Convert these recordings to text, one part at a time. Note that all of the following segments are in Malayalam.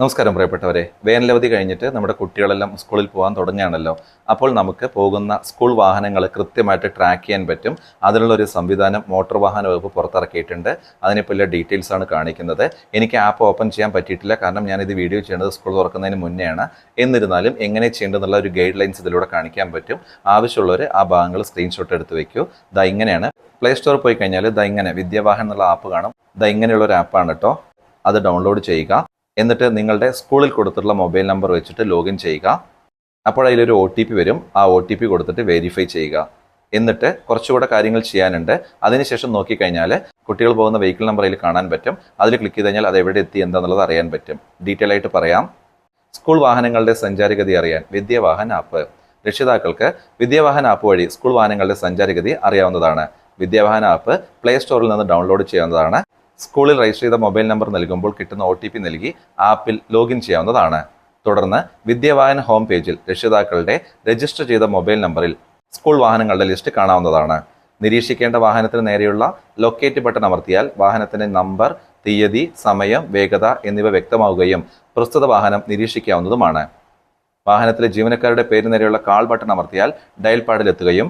നമസ്കാരം പ്രിയപ്പെട്ടവരെ. വേനലവധി കഴിഞ്ഞിട്ട് നമ്മുടെ കുട്ടികളെല്ലാം സ്കൂളിൽ പോകാൻ തുടങ്ങുകയാണല്ലോ. അപ്പോൾ നമുക്ക് പോകുന്ന സ്കൂൾ വാഹനങ്ങൾ കൃത്യമായിട്ട് ട്രാക്ക് ചെയ്യാൻ പറ്റും. അതിനുള്ള ഒരു സംവിധാനം മോട്ടോർ വാഹന വകുപ്പ് പുറത്തിറക്കിയിട്ടുണ്ട്. അതിനെപ്പറ്റി ഡീറ്റെയിൽസ് ആണ് കാണിക്കുന്നത്. എനിക്ക് ആപ്പ് ഓപ്പൺ ചെയ്യാൻ പറ്റിയിട്ടില്ല. കാരണം ഞാനിത് വീഡിയോ ചെയ്യുന്നത് സ്കൂൾ തുറക്കുന്നതിന് മുന്നെയാണ്. എന്നിരുന്നാലും എങ്ങനെ ചെയ്യേണ്ടതെന്നുള്ള ഒരു ഗൈഡ് ലൈൻസ് ഇതിലൂടെ കാണിക്കാൻ പറ്റും. ആവശ്യമുള്ളവർ ആ ഭാഗങ്ങൾ സ്ക്രീൻഷോട്ട് എടുത്ത് വെക്കൂ. ദാ ഇങ്ങനെയാണ്. പ്ലേ സ്റ്റോറിൽ പോയി കഴിഞ്ഞാൽ ദാ ഇങ്ങനെ വിദ്യാവാഹൻ എന്നുള്ള ആപ്പ് കാണും. ദാ ഇങ്ങനെയുള്ള ഒരു ആപ്പാണ് കേട്ടോ അത് ഡൗൺലോഡ് ചെയ്യുക. എന്നിട്ട് നിങ്ങളുടെ സ്കൂളിൽ കൊടുത്തിട്ടുള്ള മൊബൈൽ നമ്പർ വെച്ചിട്ട് ലോഗിൻ ചെയ്യുക. അപ്പോൾ അതിലൊരു ഒ ടി പി വരും. ആ ഒ ടി പി കൊടുത്തിട്ട് വെരിഫൈ ചെയ്യുക. എന്നിട്ട് കുറച്ചുകൂടെ കാര്യങ്ങൾ ചെയ്യാനുണ്ട്. അതിനുശേഷം നോക്കിക്കഴിഞ്ഞാൽ കുട്ടികൾ പോകുന്ന വെഹിക്കിൾ നമ്പർ അതിൽ കാണാൻ പറ്റും. അതിൽ ക്ലിക്ക് ചെയ്ത് കഴിഞ്ഞാൽ അത് എവിടെ എത്തി എന്താണെന്നുള്ളത് അറിയാൻ പറ്റും. ഡീറ്റെയിൽ ആയിട്ട് പറയാം. സ്കൂൾ വാഹനങ്ങളുടെ സഞ്ചാരഗതി അറിയാൻ വിദ്യാവാഹൻ ആപ്പ് രക്ഷിതാക്കൾക്ക് വിദ്യാവാഹൻ ആപ്പ് വഴി സ്കൂൾ വാഹനങ്ങളുടെ സഞ്ചാരഗതി അറിയാവുന്നതാണ്. വിദ്യാവാഹൻ ആപ്പ് പ്ലേ സ്റ്റോറിൽ നിന്ന് ഡൗൺലോഡ് ചെയ്യാവുന്നതാണ്. സ്കൂളിൽ രജിസ്റ്റർ ചെയ്ത മൊബൈൽ നമ്പർ നൽകുമ്പോൾ കിട്ടുന്ന ഒ നൽകി ആപ്പിൽ ലോഗിൻ ചെയ്യാവുന്നതാണ്. തുടർന്ന് വിദ്യാവാഹൻ ഹോം പേജിൽ രക്ഷിതാക്കളുടെ രജിസ്റ്റർ ചെയ്ത മൊബൈൽ നമ്പറിൽ സ്കൂൾ വാഹനങ്ങളുടെ ലിസ്റ്റ് കാണാവുന്നതാണ്. നിരീക്ഷിക്കേണ്ട വാഹനത്തിന് നേരെയുള്ള ലൊക്കേറ്റ് ബട്ടൺ അമർത്തിയാൽ വാഹനത്തിന്റെ നമ്പർ തീയതി സമയം വേഗത എന്നിവ വ്യക്തമാവുകയും പ്രസ്തുത വാഹനം നിരീക്ഷിക്കാവുന്നതുമാണ്. വാഹനത്തിലെ ജീവനക്കാരുടെ പേര് നേരെയുള്ള കാൾ ബട്ടൺ അമർത്തിയാൽ ഡയൽ പാഡിലെത്തുകയും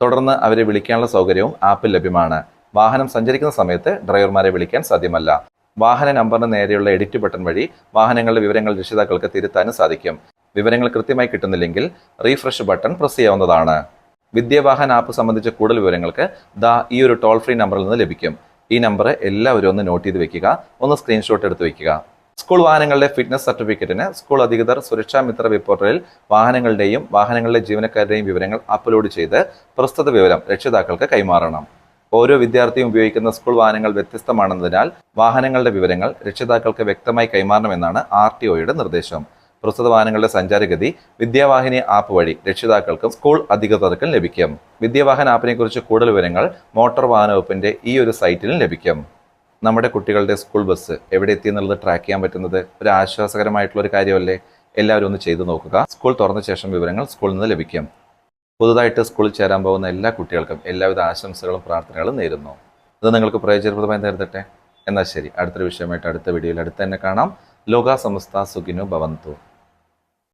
തുടർന്ന് അവരെ വിളിക്കാനുള്ള സൗകര്യവും ആപ്പിൽ ലഭ്യമാണ്. വാഹനം സഞ്ചരിക്കുന്ന സമയത്ത് ഡ്രൈവർമാരെ വിളിക്കാൻ സാധ്യമല്ല. വാഹന നമ്പറിന് നേരെയുള്ള എഡിറ്റ് ബട്ടൺ വഴി വാഹനങ്ങളുടെ വിവരങ്ങൾ രക്ഷിതാക്കൾക്ക് തിരുത്താനും സാധിക്കും. വിവരങ്ങൾ കൃത്യമായി കിട്ടുന്നില്ലെങ്കിൽ റീഫ്രഷ് ബട്ടൺ പ്രസ് ചെയ്യാവുന്നതാണ്. വിദ്യാവാഹൻ ആപ്പ് സംബന്ധിച്ച കൂടുതൽ വിവരങ്ങൾക്ക് ദാ ഈ ഒരു ടോൾ ഫ്രീ നമ്പറിൽ നിന്ന് ലഭിക്കും. ഈ നമ്പർ എല്ലാവരും ഒന്ന് നോട്ട് ചെയ്ത് വെക്കുക ഒന്ന് സ്ക്രീൻഷോട്ട് എടുത്ത് വെക്കുക. സ്കൂൾ വാഹനങ്ങളുടെ ഫിറ്റ്നസ് സർട്ടിഫിക്കറ്റിന് സ്കൂൾ അധികൃതർ സുരക്ഷാ മിത്ര വിപ്പോർട്ടലിൽ വാഹനങ്ങളുടെയും വാഹനങ്ങളിലെ ജീവനക്കാരുടെയും വിവരങ്ങൾ അപ്ലോഡ് ചെയ്ത് പ്രസ്തുത വിവരം രക്ഷിതാക്കൾക്ക് കൈമാറണം. ഓരോ വിദ്യാർത്ഥിയും ഉപയോഗിക്കുന്ന സ്കൂൾ വാഹനങ്ങൾ വ്യത്യസ്തമാണെന്നതിനാൽ വാഹനങ്ങളുടെ വിവരങ്ങൾ രക്ഷിതാക്കൾക്ക് വ്യക്തമായി കൈമാറണമെന്നാണ് ആർ ടി ഒയുടെ നിർദ്ദേശം. പ്രസ്തുത വാഹനങ്ങളുടെ സഞ്ചാരഗതി വിദ്യാവാഹിനി ആപ്പ് വഴി രക്ഷിതാക്കൾക്കും സ്കൂൾ അധികൃതർക്കും ലഭിക്കും. വിദ്യാവാഹൻ ആപ്പിനെ കുറിച്ച് കൂടുതൽ വിവരങ്ങൾ മോട്ടോർ വാഹന വകുപ്പിന്റെ ഈ ഒരു സൈറ്റിലും ലഭിക്കും. നമ്മുടെ കുട്ടികളുടെ സ്കൂൾ ബസ് എവിടെ എത്തി എന്നുള്ളത് ട്രാക്ക് ചെയ്യാൻ പറ്റുന്നത് ഒരു ആശ്വാസകരമായിട്ടുള്ള ഒരു കാര്യമല്ലേ? എല്ലാവരും ഒന്ന് ചെയ്തു നോക്കുക. സ്കൂൾ തുറന്ന ശേഷം വിവരങ്ങൾ സ്കൂളിൽ നിന്ന് ലഭിക്കും. പുതുതായിട്ട് സ്കൂളിൽ ചേരാൻ പോകുന്ന എല്ലാ കുട്ടികൾക്കും എല്ലാവിധ ആശംസകളും പ്രാർത്ഥനകളും നേരുന്നു. ഇത് നിങ്ങൾക്ക് പ്രയോജനപ്രദമായി നേരിടട്ടെ? എന്നാൽ ശരി. അടുത്തൊരു വിഷയമായിട്ട് അടുത്ത വീഡിയോയിൽ അടുത്ത് തന്നെ കാണാം. ലോക സമസ്ത സുഖിനു ഭവന്തു.